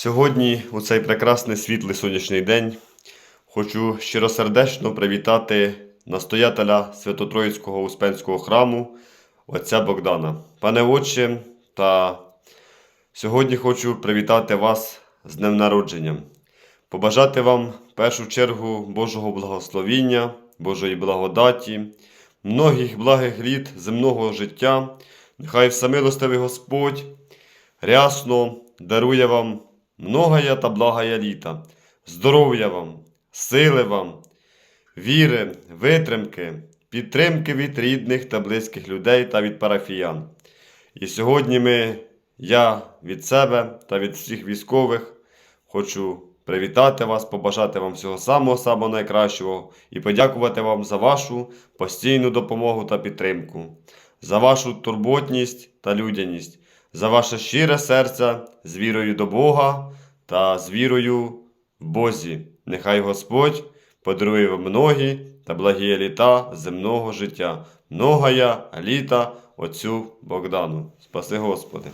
Сьогодні, у цей прекрасний світлий сонячний день, хочу щиросердечно привітати настоятеля Свято-Троїцького Успенського храму отця Богдана. Пане Отче, та сьогодні хочу привітати вас з днем народження, побажати вам в першу чергу Божого благословіння, Божої благодаті, многих благих літ земного життя. Нехай всемилостивий Господь рясно дарує вам многая та благая літа, здоров'я вам, сили вам, віри, витримки, підтримки від рідних та близьких людей та від парафіян. І сьогодні ми, я від себе та від всіх військових, хочу привітати вас, побажати вам всього самого самого найкращого і подякувати вам за вашу постійну допомогу та підтримку, за вашу турботність та людяність, за ваше щире серце з вірою до Бога та з вірою Бозі. Нехай Господь подарує вам многі та благі літа земного життя, многая літа Отцю Богдану. Спаси Господи!